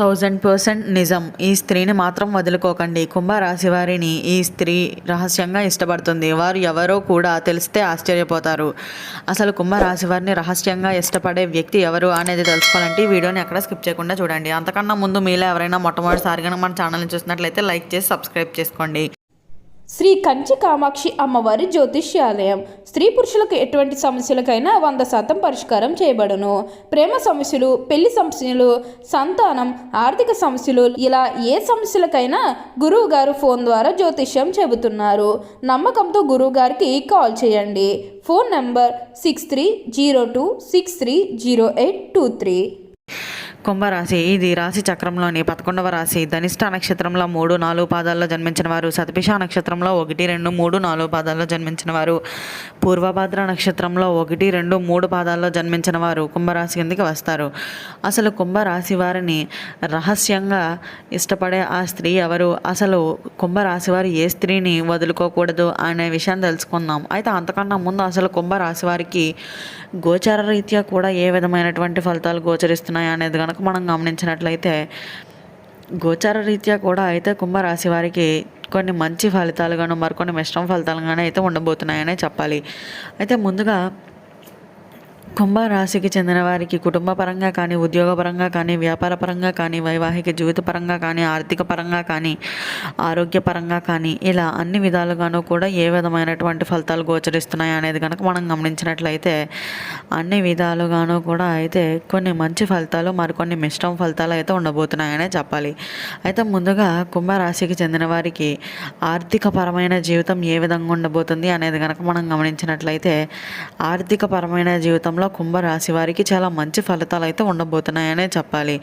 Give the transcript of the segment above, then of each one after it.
Thousand percent నిజం. ఈ స్త్రీని మాత్రం వదులుకోకండి. కుంభరాశి వారిని ఈ స్త్రీ రహస్యంగా ఇష్టపడుతుంది. వారు ఎవరో కూడా తెలిస్తే ఆశ్చర్యపోతారు. అసలు కుంభరాశి వారిని రహస్యంగా ఇష్టపడే వ్యక్తి ఎవరు అనేది తెలుసుకోవాలంటే ఈ వీడియోని ఎక్కడ స్కిప్ చేయకుండా చూడండి. అంతకన్నా ముందు మీలో ఎవరైనా మొట్టమొదటిసారిగా మన ఛానల్ని చూసినట్లయితే లైక్ చేసి సబ్స్క్రైబ్ చేసుకోండి. శ్రీ కంచి కామాక్షి అమ్మవారి జ్యోతిష్యాలయం. స్త్రీ పురుషులకు ఎటువంటి సమస్యలకైనా వంద శాతం పరిష్కారం చేయబడును. ప్రేమ సమస్యలు పెళ్ళి సమస్యలు సంతానం ఆర్థిక సమస్యలు ఇలా ఏ సమస్యలకైనా గురువు గారు ఫోన్ ద్వారా జ్యోతిష్యం చెబుతున్నారు. నమ్మకంతో గురువు గారికి కాల్ చేయండి. Phone number six three zero two six three zero eight two three. కుంభరాశి. ఇది రాశి చక్రంలోని పదకొండవ రాశి. ధనిష్ట నక్షత్రంలో మూడు నాలుగు పాదాల్లో జన్మించిన వారు. సతపిష నక్షత్రంలో ఒకటి రెండు మూడు నాలుగు పాదాల్లో జన్మించిన వారు. పూర్వభద్ర నక్షత్రంలో ఒకటి రెండు మూడు పాదాల్లో జన్మించిన వారు కుంభరాశి కిందకి వస్తారు. అసలు కుంభరాశి వారిని రహస్యంగా ఇష్టపడే ఆ స్త్రీ ఎవరు? అసలు కుంభరాశి వారు ఏ స్త్రీని వదులుకోకూడదు అనే విషయం తెలుసుకుందాం. అయితే అంతకన్నా ముందు అసలు కుంభరాశి వారికి గోచార రీత్యా కూడా ఏ విధమైనటువంటి ఫలితాలు గోచరిస్తున్నాయి అనేది కనుక మనం గమనించినట్లయితే గోచార రీత్యా కూడా అయితే కుంభరాశి వారికి కొన్ని మంచి ఫలితాలుగాను మరికొన్ని మిశ్రమ ఫలితాలుగానే అయితే ఉండబోతున్నాయనే చెప్పాలి. అయితే ముందుగా కుంభరాశికి చెందిన వారికి కుటుంబ పరంగా కానీ ఉద్యోగపరంగా కానీ వ్యాపార పరంగా కానీ వైవాహిక జీవిత పరంగా కానీ ఆర్థిక పరంగా కానీ ఆరోగ్యపరంగా కానీ ఇలా అన్ని విధాలుగాను కూడా ఏ విధమైనటువంటి ఫలితాలు గోచరిస్తున్నాయి అనేది కనుక మనం గమనించినట్లయితే అన్ని విధాలుగాను కూడా అయితే కొన్ని మంచి ఫలితాలు మరికొన్ని మిశ్రమ ఫలితాలు అయితే ఉండబోతున్నాయనే చెప్పాలి. అయితే ముందుగా కుంభరాశికి చెందిన వారికి ఆర్థిక పరమైన జీవితం ఏ విధంగా ఉండబోతుంది అనేది కనుక మనం గమనించినట్లయితే ఆర్థిక పరమైన జీవితంలో కుంభరాశి వారికి చాలా మంచి ఫలితాలు అయితే ఉండబోతున్నాయనే చెప్పాలి.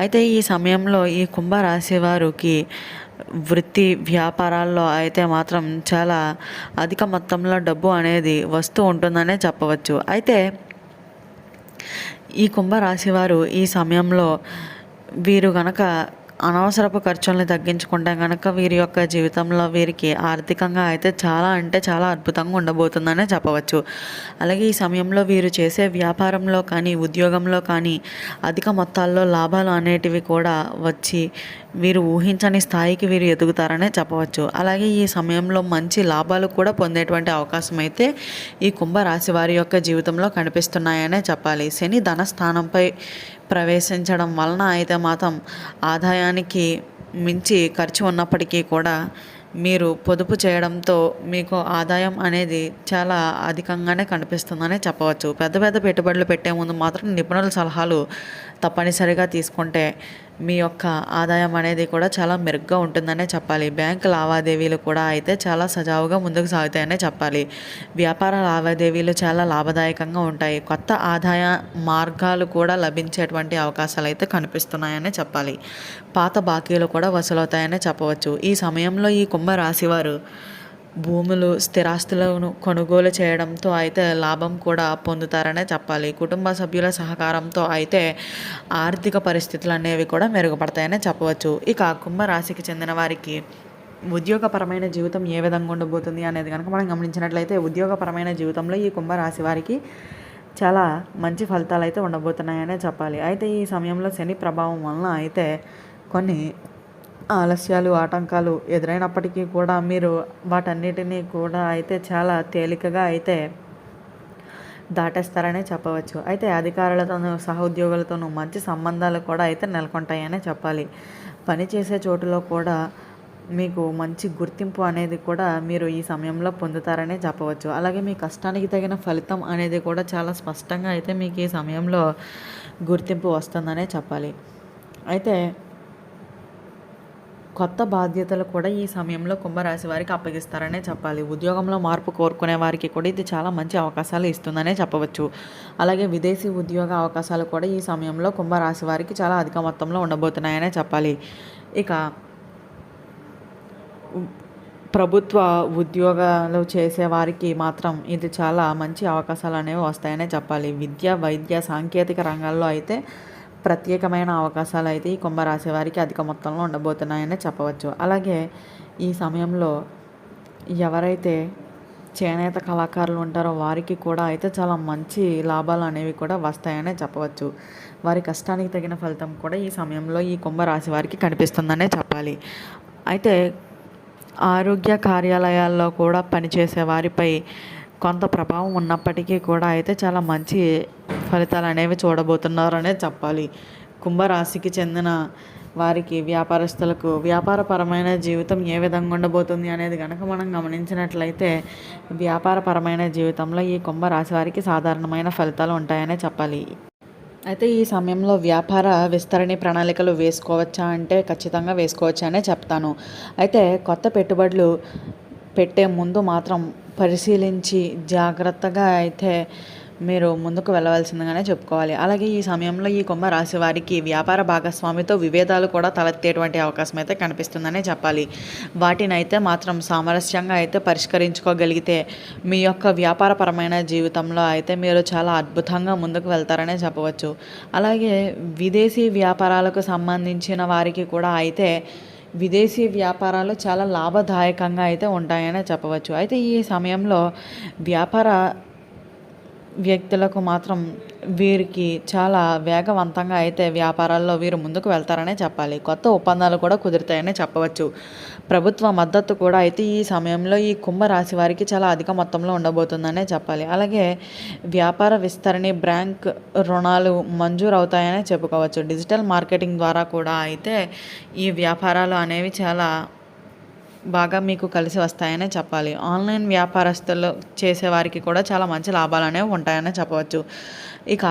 అయితే ఈ సమయంలో ఈ కుంభరాశి వారికి వృత్తి వ్యాపారాల్లో అయితే మాత్రం చాలా అధిక మొత్తంలో డబ్బు అనేది వస్తూ ఉంటుందనే చెప్పవచ్చు. అయితే ఈ కుంభరాశి వారు ఈ సమయంలో వీరు గనక అనవసరపు ఖర్చుల్ని తగ్గించుకుంటే కనుక వీరి యొక్క జీవితంలో వీరికి ఆర్థికంగా అయితే చాలా అంటే చాలా అద్భుతంగా ఉండబోతుందనే చెప్పవచ్చు. అలాగే ఈ సమయంలో వీరు చేసే వ్యాపారంలో కానీ ఉద్యోగంలో కానీ అధిక మొత్తాల్లో లాభాలు అనేటివి కూడా వచ్చి వీరు ఊహించని స్థాయికి వీరు ఎదుగుతారనే చెప్పవచ్చు. అలాగే ఈ సమయంలో మంచి లాభాలు కూడా పొందేటువంటి అవకాశం అయితే ఈ కుంభరాశి వారి యొక్క జీవితంలో కనిపిస్తున్నాయనే చెప్పాలి. శని ధన స్థానంపై ప్రవేశించడం వలన అయితే మాత్రం ఆదాయానికి మించి ఖర్చు ఉన్నప్పటికీ కూడా మీరు పొదుపు చేయడంతో మీకు ఆదాయం అనేది చాలా అధికంగానే కనిపిస్తుందనే చెప్పవచ్చు. పెద్ద పెద్ద పెట్టుబడులు పెట్టే ముందు మాత్రం నిపుణుల సలహాలు తప్పనిసరిగా తీసుకుంటే మీ యొక్క ఆదాయం అనేది కూడా చాలా మెరుగ్గా ఉంటుందనే చెప్పాలి. బ్యాంక్ లావాదేవీలు కూడా అయితే చాలా సజావుగా ముందుకు సాగుతాయనే చెప్పాలి. వ్యాపార లావాదేవీలు చాలా లాభదాయకంగా ఉంటాయి. కొత్త ఆదాయ మార్గాలు కూడా లభించేటువంటి అవకాశాలు అయితే కనిపిస్తున్నాయనే చెప్పాలి. పాత బాకీలు కూడా వసూలవుతాయనే చెప్పవచ్చు. ఈ సమయంలో ఈ కుంభ రాశివారు భూములు స్థిరాస్తులను కొనుగోలు చేయడంతో అయితే లాభం కూడా పొందుతారనే చెప్పాలి. కుటుంబ సభ్యుల సహకారంతో అయితే ఆర్థిక పరిస్థితులు అనేవి కూడా మెరుగుపడతాయనే చెప్పవచ్చు. ఇక కుంభరాశికి చెందిన వారికి ఉద్యోగపరమైన జీవితం ఏ విధంగా ఉండబోతుంది అనేది కనుక మనం గమనించినట్లయితే ఉద్యోగపరమైన జీవితంలో ఈ కుంభరాశి వారికి చాలా మంచి ఫలితాలు అయితే ఉండబోతున్నాయనే చెప్పాలి. అయితే ఈ సమయంలో శని ప్రభావం వలన అయితే కొన్ని ఆలస్యాలు ఆటంకాలు ఎదురైనప్పటికీ కూడా మీరు వాటన్నిటినీ కూడా అయితే చాలా తేలికగా అయితే దాటేస్తారనే చెప్పవచ్చు. అయితే అధికారులతోనూ సహోద్యోగులతోనూ మంచి సంబంధాలు కూడా అయితే నెలకొంటాయనే చెప్పాలి. పని చేసే చోటులో కూడా మీకు మంచి గుర్తింపు అనేది కూడా మీరు ఈ సమయంలో పొందుతారనే చెప్పవచ్చు. అలాగే మీ కష్టానికి తగిన ఫలితం అనేది కూడా చాలా స్పష్టంగా అయితే మీకు ఈ సమయంలో గుర్తింపు వస్తుందనే చెప్పాలి. అయితే కొత్త బాధ్యతలు కూడా ఈ సమయంలో కుంభరాశి వారికి అప్పగిస్తారనే చెప్పాలి. ఉద్యోగంలో మార్పు కోరుకునే వారికి కూడా ఇది చాలా మంచి అవకాశాలు ఇస్తుందనే చెప్పవచ్చు. అలాగే విదేశీ ఉద్యోగ అవకాశాలు కూడా ఈ సమయంలో కుంభరాశి వారికి చాలా అధిక మొత్తంలో ఉండబోతున్నాయనే చెప్పాలి. ఇక ప్రభుత్వ ఉద్యోగాలు చేసే వారికి మాత్రం ఇది చాలా మంచి అవకాశాలు అనేవి వస్తాయనే చెప్పాలి. విద్య వైద్య సాంకేతిక రంగాల్లో అయితే ప్రత్యేకమైన అవకాశాలు అయితే ఈ కుంభరాశి వారికి అధిక మొత్తంలో ఉండబోతున్నాయని చెప్పవచ్చు. అలాగే ఈ సమయంలో ఎవరైతే చేనేత కళాకారులు ఉంటారో వారికి కూడా అయితే చాలా మంచి లాభాలు అనేవి కూడా వస్తాయనే చెప్పవచ్చు. వారి కష్టానికి తగిన ఫలితం కూడా ఈ సమయంలో ఈ కుంభరాశి వారికి కనిపిస్తుందనే చెప్పాలి. అయితే ఆరోగ్య కార్యాలయాల్లో కూడా పనిచేసే వారిపై కొంత ప్రభావం ఉన్నప్పటికీ కూడా అయితే చాలా మంచి ఫలితాలు అనేవి చూడబోతున్నారనే చెప్పాలి. కుంభరాశికి చెందిన వారికి వ్యాపారస్తులకు వ్యాపారపరమైన జీవితం ఏ విధంగా ఉండబోతుంది అనేది కనుక మనం గమనించినట్లయితే వ్యాపారపరమైన జీవితంలో ఈ కుంభరాశి వారికి సాధారణమైన ఫలితాలు ఉంటాయనే చెప్పాలి. అయితే ఈ సమయంలో వ్యాపార విస్తరణ ప్రణాళికలు వేసుకోవచ్చా అంటే ఖచ్చితంగా వేసుకోవచ్చా అనే చెప్తాను. అయితే కొత్త పెట్టుబడులు పెట్టే ముందు మాత్రం పరిశీలించి జాగ్రత్తగా అయితే మీరు ముందుకు వెళ్ళవలసిందిగానే చెప్పుకోవాలి. అలాగే ఈ సమయంలో ఈ కుంభ రాశి వారికి వ్యాపార భాగస్వామితో విభేదాలు కూడా తలెత్తేటువంటి అవకాశం అయితే కనిపిస్తుందనే చెప్పాలి. వాటిని అయితే మాత్రం సామరస్యంగా అయితే పరిష్కరించుకోగలిగితే మీ యొక్క వ్యాపారపరమైన జీవితంలో అయితే మీరు చాలా అద్భుతంగా ముందుకు వెళ్తారనే చెప్పవచ్చు. అలాగే విదేశీ వ్యాపారాలకు సంబంధించిన వారికి కూడా అయితే విదేశీ వ్యాపారాలు చాలా లాభదాయకంగా అయితే ఉంటాయనే చెప్పవచ్చు. అయితే ఈ సమయంలో వ్యాపార వ్యక్తులకు మాత్రం వీరికి చాలా వేగవంతంగా అయితే వ్యాపారాల్లో వీరు ముందుకు వెళ్తారనే చెప్పాలి. కొత్త ఒప్పందాలు కూడా కుదురుతాయనే చెప్పవచ్చు. ప్రభుత్వ మద్దతు కూడా అయితే ఈ సమయంలో ఈ కుంభరాశి వారికి చాలా అధిక మొత్తంలో ఉండబోతుందనే చెప్పాలి. అలాగే వ్యాపార విస్తరణి బ్యాంక్ రుణాలు మంజూరు అవుతాయనే చెప్పుకోవచ్చు. డిజిటల్ మార్కెటింగ్ ద్వారా కూడా అయితే ఈ వ్యాపారాలు అనేవి చాలా బాగా మీకు కలిసి వస్తాయనే చెప్పాలి. ఆన్లైన్ వ్యాపారస్తులు చేసేవారికి కూడా చాలా మంచి లాభాలు అనేవి ఉంటాయనే చెప్పవచ్చు. ఇక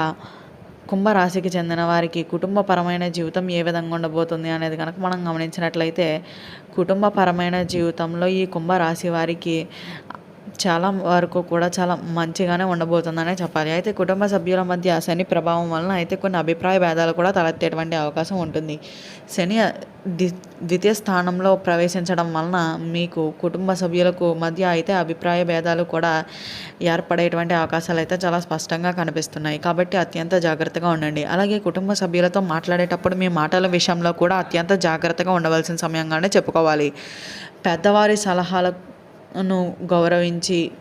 కుంభరాశికి చెందిన వారికి కుటుంబపరమైన జీవితం ఏ విధంగా ఉండబోతుంది అనేది కనుక మనం గమనించినట్లయితే కుటుంబపరమైన జీవితంలో ఈ కుంభరాశి వారికి చాలా వరకు కూడా చాలా మంచిగానే ఉండబోతుందనే చెప్పాలి. అయితే కుటుంబ సభ్యుల మధ్య శని ప్రభావం వలన అయితే కొన్ని అభిప్రాయ భేదాలు కూడా తలెత్తేటువంటి అవకాశం ఉంటుంది. శని ద్వితీయ స్థానంలో ప్రవేశించడం వలన మీకు కుటుంబ సభ్యులకు మధ్య అయితే అభిప్రాయ భేదాలు కూడా ఏర్పడేటువంటి అవకాశాలు అయితే చాలా స్పష్టంగా కనిపిస్తున్నాయి. కాబట్టి అత్యంత జాగ్రత్తగా ఉండండి. అలాగే కుటుంబ సభ్యులతో మాట్లాడేటప్పుడు మీ మాటల విషయంలో కూడా అత్యంత జాగ్రత్తగా ఉండవలసిన సమయంగానే చెప్పుకోవాలి. పెద్దవారి సలహాలకు ను గౌరవించి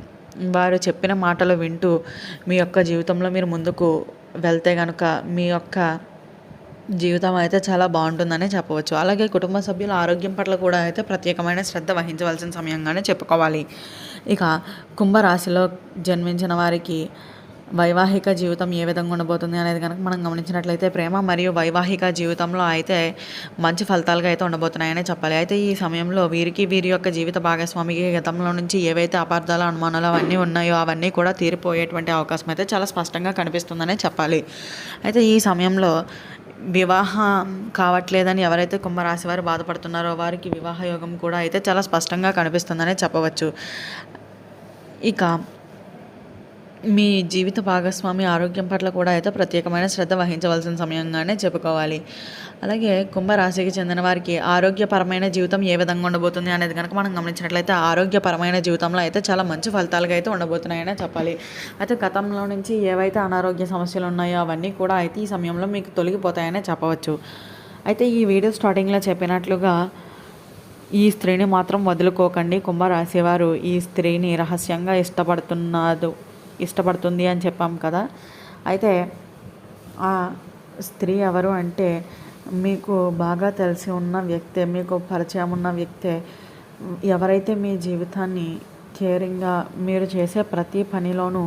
వారు చెప్పిన మాటలు వింటూ మీ యొక్క జీవితంలో మీరు ముందుకు వెళ్తే కనుక మీ యొక్క జీవితం అయితే చాలా బాగుంటుందనే చెప్పవచ్చు. అలాగే కుటుంబ సభ్యుల ఆరోగ్యం పట్ల కూడా అయితే ప్రత్యేకమైన శ్రద్ధ వహించవలసిన సమయంగానే చెప్పుకోవాలి. ఇక కుంభరాశిలో జన్మించిన వారికి వైవాహిక జీవితం ఏ విధంగా ఉండబోతుంది అనేది కనుక మనం గమనించినట్లయితే ప్రేమ మరియు వైవాహిక జీవితంలో అయితే మంచి ఫలితాలుగా అయితే ఉండబోతున్నాయనే చెప్పాలి. అయితే ఈ సమయంలో వీరికి వీరి యొక్క జీవిత భాగస్వామికి గతంలో నుంచి ఏవైతే అపార్థాలు అనుమానాలు అవన్నీ ఉన్నాయో అవన్నీ కూడా తీరిపోయేటువంటి అవకాశం అయితే చాలా స్పష్టంగా కనిపిస్తుందనే చెప్పాలి. అయితే ఈ సమయంలో వివాహం కావట్లేదని ఎవరైతే కుంభరాశి వారు బాధపడుతున్నారో వారికి వివాహ యోగం కూడా అయితే చాలా స్పష్టంగా కనిపిస్తుందనే చెప్పవచ్చు. ఇక మీ జీవిత భాగస్వామి ఆరోగ్యం పట్ల కూడా అయితే ప్రత్యేకమైన శ్రద్ధ వహించవలసిన సమయంగానే చెప్పుకోవాలి. అలాగే కుంభరాశికి చెందిన వారికి ఆరోగ్యపరమైన జీవితం ఏ విధంగా ఉండబోతుంది అనేది కనుక మనం గమనించినట్లయితే ఆరోగ్యపరమైన జీవితంలో అయితే చాలా మంచి ఫలితాలుగా అయితే ఉండబోతున్నాయనే చెప్పాలి. అయితే గతంలో నుంచి ఏవైతే అనారోగ్య సమస్యలు ఉన్నాయో అవన్నీ కూడా అయితే ఈ సమయంలో మీకు తొలగిపోతాయనే చెప్పవచ్చు. అయితే ఈ వీడియో స్టార్టింగ్లో చెప్పినట్లుగా ఈ స్త్రీని మాత్రం వదులుకోకండి. కుంభరాశి వారు ఈ స్త్రీని రహస్యంగా ఇష్టపడుతున్నారు. ఇష్టపడుతుంది అని చెప్పాం కదా. అయితే ఆ స్త్రీ ఎవరు అంటే మీకు బాగా తెలిసి ఉన్న వ్యక్తే మీకు పరిచయం ఉన్న వ్యక్తే ఎవరైతే మీ జీవితాన్ని కేరింగ్గా మీరు చేసే ప్రతి పనిలోనూ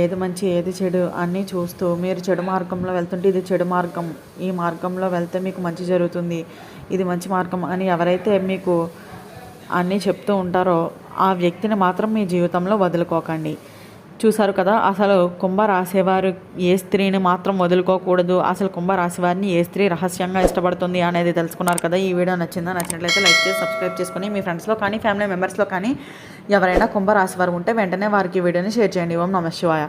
ఏది మంచి ఏది చెడు అన్నీ చూస్తూ మీరు చెడు మార్గంలో వెళ్తుంటే ఇది చెడు మార్గం ఈ మార్గంలో వెళ్తే మీకు మంచి జరుగుతుంది ఇది మంచి మార్గం అని ఎవరైతే మీకు అన్నీ చెప్తూ ఉంటారో ఆ వ్యక్తిని మాత్రం మీ జీవితంలో వదులుకోకండి. చూశారు కదా అసలు కుంభ రాసేవారు ఏ స్త్రీని మాత్రం వదులుకోకూడదు అసలు కుంభ రాసేవారిని ఏ స్త్రీ రహస్యంగా ఇష్టపడుతుంది అనేది తెలుసుకున్నారు కదా ఈ వీడియో నచ్చిందా నచ్చినట్లయితే లైక్ చేసి సబ్స్క్రైబ్ చేసుకుని మీ ఫ్రెండ్స్లో కానీ ఫ్యామిలీ మెంబర్స్లో కానీ ఎవరైనా కుంభ రాశివారు ఉంటే వెంటనే వారికి వీడియోని షేర్ చేయండి. ఓం నమ శివాయ.